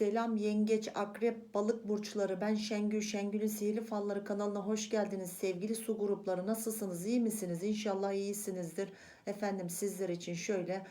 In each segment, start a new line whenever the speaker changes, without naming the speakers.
Selam yengeç, akrep, balık burçları. Ben Şengül. Şengül'ün Sihirli Falları kanalına hoş geldiniz. Sevgili su grupları nasılsınız? İyi misiniz? İnşallah iyisinizdir. Efendim sizler için şöyle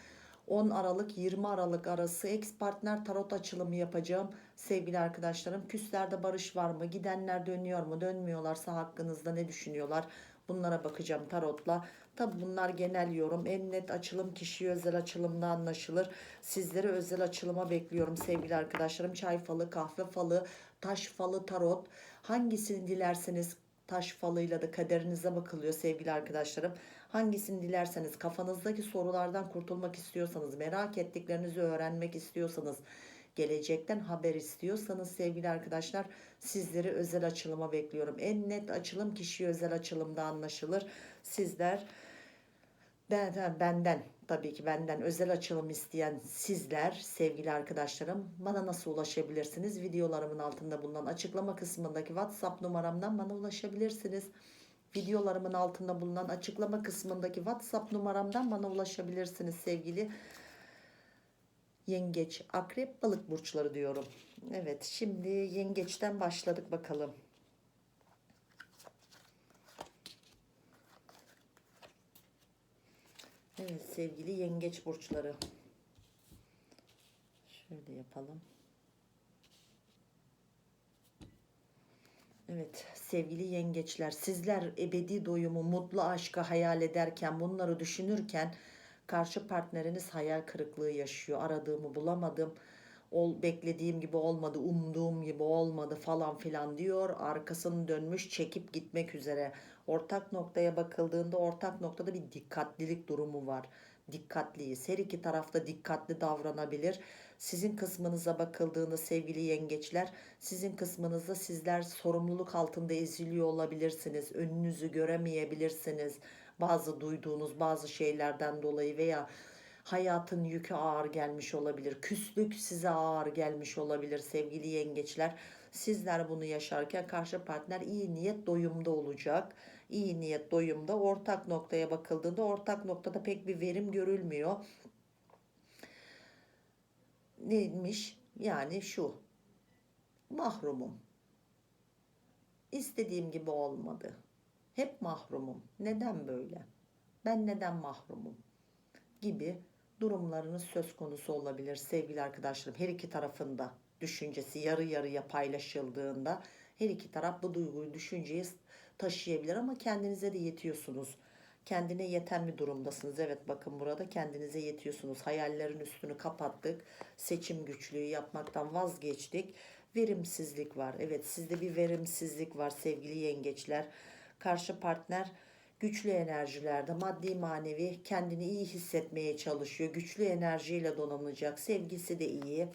10 Aralık 20 Aralık arası ex partner tarot açılımı yapacağım. Sevgili arkadaşlarım küslerde barış var mı? Gidenler dönüyor mu? Dönmüyorlarsa hakkınızda ne düşünüyorlar? Bunlara bakacağım tarotla. Tabi bunlar genel yorum. En net açılım kişiye özel açılımda anlaşılır. Sizleri özel açılıma bekliyorum sevgili arkadaşlarım. Çay falı, kahve falı, taş falı, tarot. Hangisini dilerseniz taş falıyla da kaderinize bakılıyor sevgili arkadaşlarım. Hangisini dilerseniz kafanızdaki sorulardan kurtulmak istiyorsanız, merak ettiklerinizi öğrenmek istiyorsanız, gelecekten haber istiyorsanız sevgili arkadaşlar sizleri özel açılıma bekliyorum. En net açılım kişiye özel açılımda anlaşılır. Sizler ben, benden tabii ki benden özel açılım isteyen sizler sevgili arkadaşlarım bana nasıl ulaşabilirsiniz? Videolarımın altında bulunan açıklama kısmındaki WhatsApp numaramdan bana ulaşabilirsiniz. Videolarımın altında bulunan açıklama kısmındaki WhatsApp numaramdan bana ulaşabilirsiniz sevgili yengeç, akrep, balık burçları diyorum. Evet şimdi yengeçten başladık bakalım. Evet sevgili yengeç burçları. Şöyle yapalım. Evet sevgili yengeçler sizler ebedi doyumu mutlu aşkı hayal ederken bunları düşünürken karşı partneriniz hayal kırıklığı yaşıyor. Aradığımı bulamadım. Ol, beklediğim gibi olmadı, umduğum gibi olmadı falan filan diyor. Arkasını dönmüş, çekip gitmek üzere. Ortak noktaya bakıldığında ortak noktada bir dikkatlilik durumu var. Dikkatliyiz. Her iki tarafta dikkatli davranabilir. Sizin kısmınıza bakıldığında sevgili yengeçler, sizin kısmınızda sizler sorumluluk altında eziliyor olabilirsiniz. Önünüzü göremeyebilirsiniz. Bazı duyduğunuz bazı şeylerden dolayı veya hayatın yükü ağır gelmiş olabilir. Küslük size ağır gelmiş olabilir sevgili yengeçler. Sizler bunu yaşarken karşı partner iyi niyet doyumda olacak. İyi niyet doyumda ortak noktaya bakıldığında ortak noktada pek bir verim görülmüyor. Neymiş? Yani şu. Mahrumum. İstediğim gibi olmadı. Hep mahrumum. Neden böyle? Ben neden mahrumum? Gibi durumlarınız söz konusu olabilir sevgili arkadaşlarım. Her iki tarafında düşüncesi yarı yarıya paylaşıldığında her iki taraf bu duyguyu, düşünceyi taşıyabilir ama kendinize de yetiyorsunuz. Kendine yeten bir durumdasınız. Evet bakın burada kendinize yetiyorsunuz. Hayallerin üstünü kapattık. Seçim güçlüğü yapmaktan vazgeçtik. Verimsizlik var. Evet sizde bir verimsizlik var sevgili yengeçler. Karşı partner güçlü enerjilerde maddi manevi kendini iyi hissetmeye çalışıyor. Güçlü enerjiyle donanacak. Sevgisi de iyi.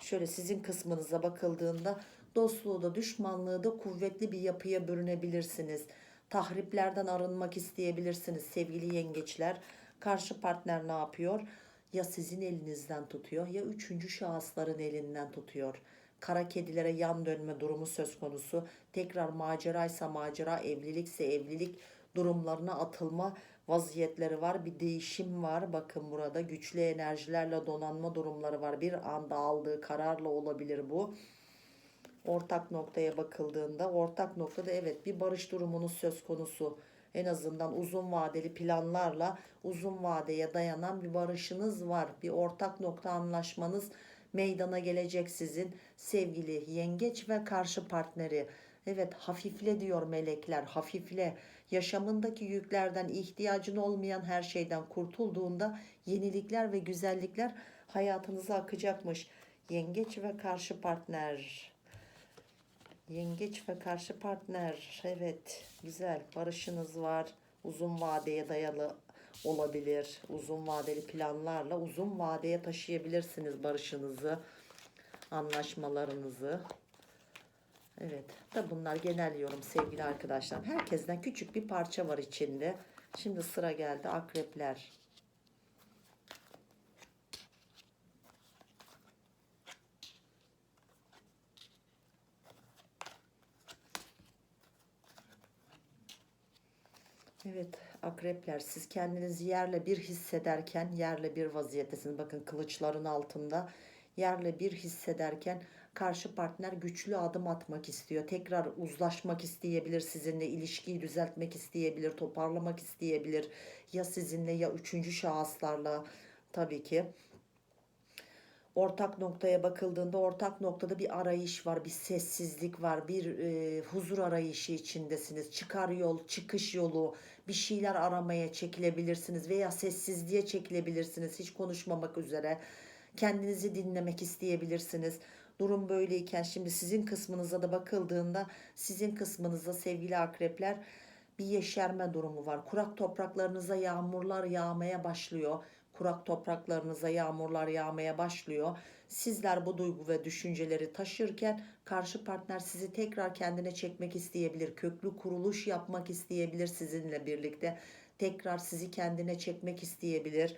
Şöyle sizin kısmınıza bakıldığında dostluğu da düşmanlığı da kuvvetli bir yapıya bürünebilirsiniz. Tahriplerden arınmak isteyebilirsiniz sevgili yengeçler. Karşı partner ne yapıyor? Ya sizin elinizden tutuyor ya üçüncü şahısların elinden tutuyor. Kara kedilere yan dönme durumu söz konusu. Tekrar maceraysa macera, evlilikse evlilik durumlarına atılma vaziyetleri var. Bir değişim var. Bakın burada güçlü enerjilerle donanma durumları var. Bir anda aldığı kararla olabilir bu. Ortak noktaya bakıldığında ortak noktada evet bir barış durumunuz söz konusu. En azından uzun vadeli planlarla uzun vadeye dayanan bir barışınız var. Bir ortak nokta anlaşmanız meydana gelecek sizin sevgili yengeç ve karşı partneri. Evet hafifle diyor melekler hafifle yaşamındaki yüklerden ihtiyacın olmayan her şeyden kurtulduğunda yenilikler ve güzellikler hayatınıza akacakmış. Yengeç ve karşı partner. Yengeç ve karşı partner. Evet güzel barışınız var. Uzun vadeye dayalı olabilir. Uzun vadeli planlarla uzun vadeye taşıyabilirsiniz barışınızı, anlaşmalarınızı. Evet, da bunlar genel yorum sevgili arkadaşlar. Herkesten küçük bir parça var içinde. Şimdi sıra geldi akrepler. Evet akrepler siz kendinizi yerle bir hissederken yerle bir vaziyettesiniz. Bakın kılıçların altında yerle bir hissederken karşı partner güçlü adım atmak istiyor. Tekrar uzlaşmak isteyebilir sizinle, ilişkiyi düzeltmek isteyebilir, toparlamak isteyebilir. Ya sizinle ya üçüncü şahıslarla tabii ki. Ortak noktaya bakıldığında ortak noktada bir arayış var, bir sessizlik var, bir e, huzur arayışı içindesiniz. Çıkar yol, çıkış yolu, bir şeyler aramaya çekilebilirsiniz veya sessizliğe çekilebilirsiniz hiç konuşmamak üzere. Kendinizi dinlemek isteyebilirsiniz. Durum böyleyken şimdi sizin kısmınıza da bakıldığında sizin kısmınızda sevgili akrepler bir yeşerme durumu var. Kurak topraklarınıza yağmurlar yağmaya başlıyor. Kurak topraklarınıza yağmurlar yağmaya başlıyor. Sizler bu duygu ve düşünceleri taşırken karşı partner sizi tekrar kendine çekmek isteyebilir. Köklü kuruluş yapmak isteyebilir sizinle birlikte. Tekrar sizi kendine çekmek isteyebilir.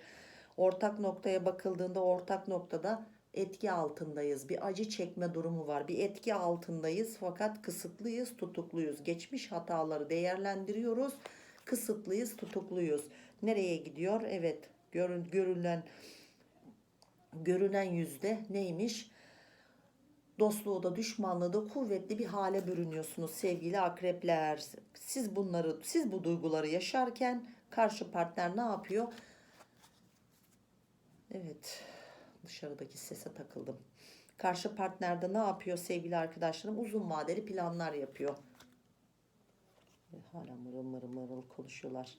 Ortak noktaya bakıldığında ortak noktada etki altındayız. Bir acı çekme durumu var. Bir etki altındayız fakat kısıtlıyız, tutukluyuz. Geçmiş hataları değerlendiriyoruz. Kısıtlıyız, tutukluyuz. Nereye gidiyor? Evet, görün, görülen görünen yüzde neymiş? Dostluğu da düşmanlığı da kuvvetli bir hale bürünüyorsunuz sevgili akrepler. Siz bunları, siz bu duyguları yaşarken karşı partner ne yapıyor? Evet dışarıdaki sese takıldım. Karşı partnerde ne yapıyor sevgili arkadaşlarım? Uzun vadeli planlar yapıyor. Hala mırıl mırıl mırıl konuşuyorlar.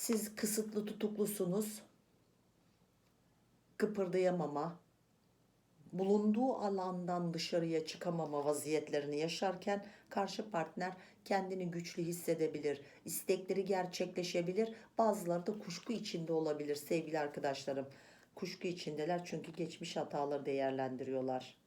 Siz kısıtlı tutuklusunuz. Kıpırdayamama, bulunduğu alandan dışarıya çıkamama vaziyetlerini yaşarken karşı partner kendini güçlü hissedebilir. istekleri gerçekleşebilir. Bazıları da kuşku içinde olabilir sevgili arkadaşlarım. Kuşku içindeler çünkü geçmiş hataları değerlendiriyorlar.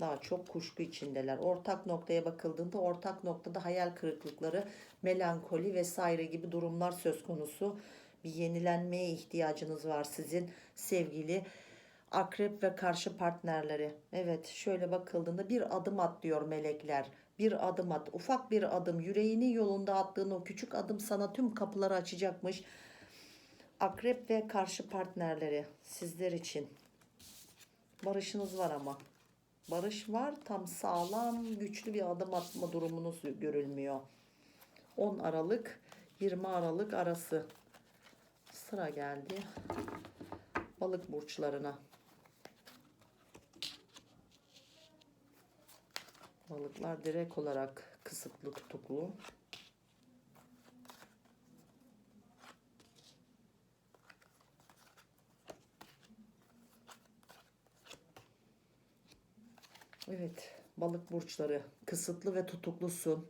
Daha çok kuşku içindeler. Ortak noktaya bakıldığında ortak noktada hayal kırıklıkları, melankoli vesaire gibi durumlar söz konusu. Bir yenilenmeye ihtiyacınız var sizin sevgili akrep ve karşı partnerleri. Evet şöyle bakıldığında bir adım at diyor melekler. Bir adım at. Ufak bir adım. Yüreğini yolunda attığın o küçük adım sana tüm kapıları açacakmış. Akrep ve karşı partnerleri sizler için. Barışınız var ama. Barış var tam sağlam güçlü bir adım atma durumunuz görülmüyor. 10 Aralık 20 Aralık arası sıra geldi balık burçlarına. Balıklar direkt olarak kısıtlı tutuklu. Evet, balık burçları kısıtlı ve tutuklusun.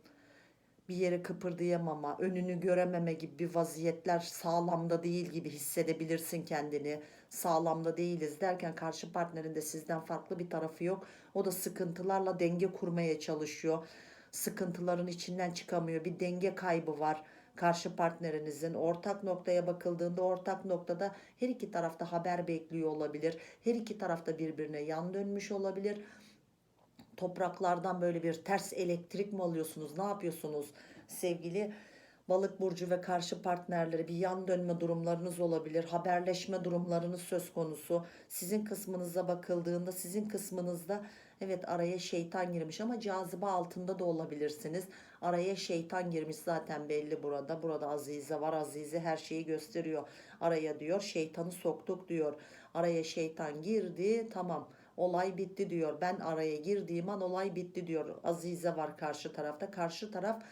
Bir yere kıpırdayamama, önünü görememe gibi bir vaziyetler sağlamda değil gibi hissedebilirsin kendini. Sağlamda değiliz derken karşı partnerin de sizden farklı bir tarafı yok. O da sıkıntılarla denge kurmaya çalışıyor. Sıkıntıların içinden çıkamıyor. Bir denge kaybı var karşı partnerinizin ortak noktaya bakıldığında ortak noktada her iki tarafta haber bekliyor olabilir. Her iki tarafta birbirine yan dönmüş olabilir topraklardan böyle bir ters elektrik mi alıyorsunuz? Ne yapıyorsunuz sevgili balık burcu ve karşı partnerleri bir yan dönme durumlarınız olabilir. Haberleşme durumlarınız söz konusu. Sizin kısmınıza bakıldığında sizin kısmınızda evet araya şeytan girmiş ama cazibe altında da olabilirsiniz. Araya şeytan girmiş zaten belli burada. Burada Azize var. Azize her şeyi gösteriyor. Araya diyor şeytanı soktuk diyor. Araya şeytan girdi tamam olay bitti diyor. Ben araya girdiğim an olay bitti diyor. Azize var karşı tarafta. Karşı taraf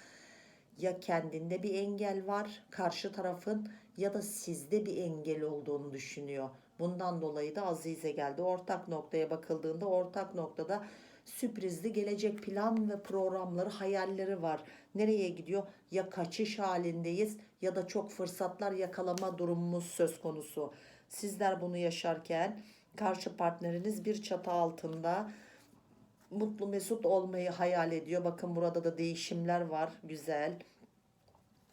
ya kendinde bir engel var karşı tarafın ya da sizde bir engel olduğunu düşünüyor. Bundan dolayı da Azize geldi. Ortak noktaya bakıldığında ortak noktada sürprizli gelecek plan ve programları, hayalleri var. Nereye gidiyor? Ya kaçış halindeyiz ya da çok fırsatlar yakalama durumumuz söz konusu. Sizler bunu yaşarken karşı partneriniz bir çatı altında mutlu mesut olmayı hayal ediyor. Bakın burada da değişimler var. Güzel.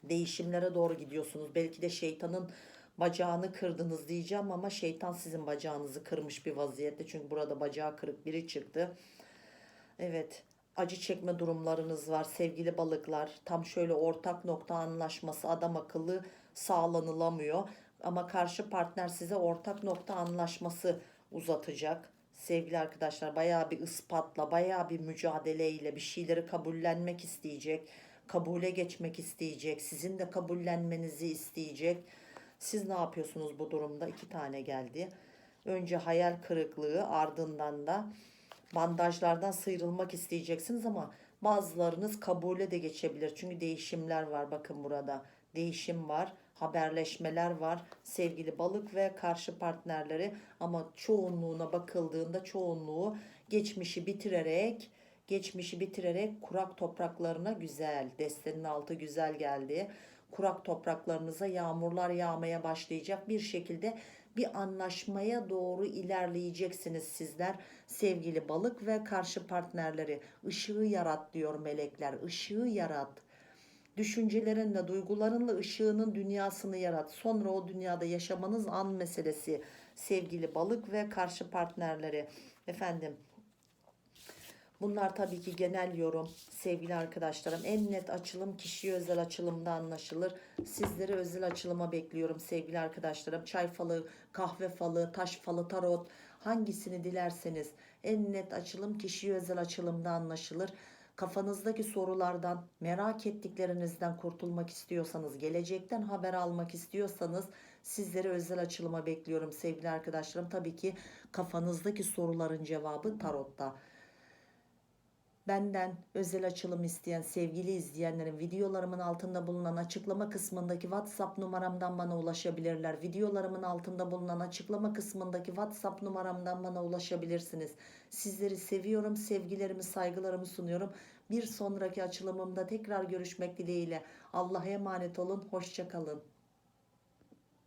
Değişimlere doğru gidiyorsunuz. Belki de şeytanın bacağını kırdınız diyeceğim ama şeytan sizin bacağınızı kırmış bir vaziyette. Çünkü burada bacağı kırık biri çıktı. Evet. Acı çekme durumlarınız var sevgili balıklar. Tam şöyle ortak nokta anlaşması adam akıllı sağlanılamıyor. Ama karşı partner size ortak nokta anlaşması uzatacak. Sevgili arkadaşlar bayağı bir ispatla, bayağı bir mücadeleyle bir şeyleri kabullenmek isteyecek. Kabule geçmek isteyecek. Sizin de kabullenmenizi isteyecek. Siz ne yapıyorsunuz bu durumda? İki tane geldi. Önce hayal kırıklığı ardından da bandajlardan sıyrılmak isteyeceksiniz ama bazılarınız kabule de geçebilir. Çünkü değişimler var bakın burada. Değişim var, haberleşmeler var. Sevgili balık ve karşı partnerleri ama çoğunluğuna bakıldığında çoğunluğu geçmişi bitirerek geçmişi bitirerek kurak topraklarına güzel, destenin altı güzel geldi. Kurak topraklarınıza yağmurlar yağmaya başlayacak bir şekilde bir anlaşmaya doğru ilerleyeceksiniz sizler sevgili balık ve karşı partnerleri. Işığı yarat diyor melekler. Işığı yarat. Düşüncelerinle, duygularınla ışığının dünyasını yarat. Sonra o dünyada yaşamanız an meselesi sevgili balık ve karşı partnerleri. Efendim Bunlar tabii ki genel yorum sevgili arkadaşlarım. En net açılım kişiye özel açılımda anlaşılır. Sizleri özel açılıma bekliyorum sevgili arkadaşlarım. Çay falı, kahve falı, taş falı, tarot hangisini dilerseniz en net açılım kişiye özel açılımda anlaşılır. Kafanızdaki sorulardan, merak ettiklerinizden kurtulmak istiyorsanız, gelecekten haber almak istiyorsanız sizleri özel açılıma bekliyorum sevgili arkadaşlarım. Tabii ki kafanızdaki soruların cevabı tarotta. Benden özel açılım isteyen sevgili izleyenlerin videolarımın altında bulunan açıklama kısmındaki WhatsApp numaramdan bana ulaşabilirler. Videolarımın altında bulunan açıklama kısmındaki WhatsApp numaramdan bana ulaşabilirsiniz. Sizleri seviyorum, sevgilerimi, saygılarımı sunuyorum. Bir sonraki açılımımda tekrar görüşmek dileğiyle. Allah'a emanet olun, hoşçakalın.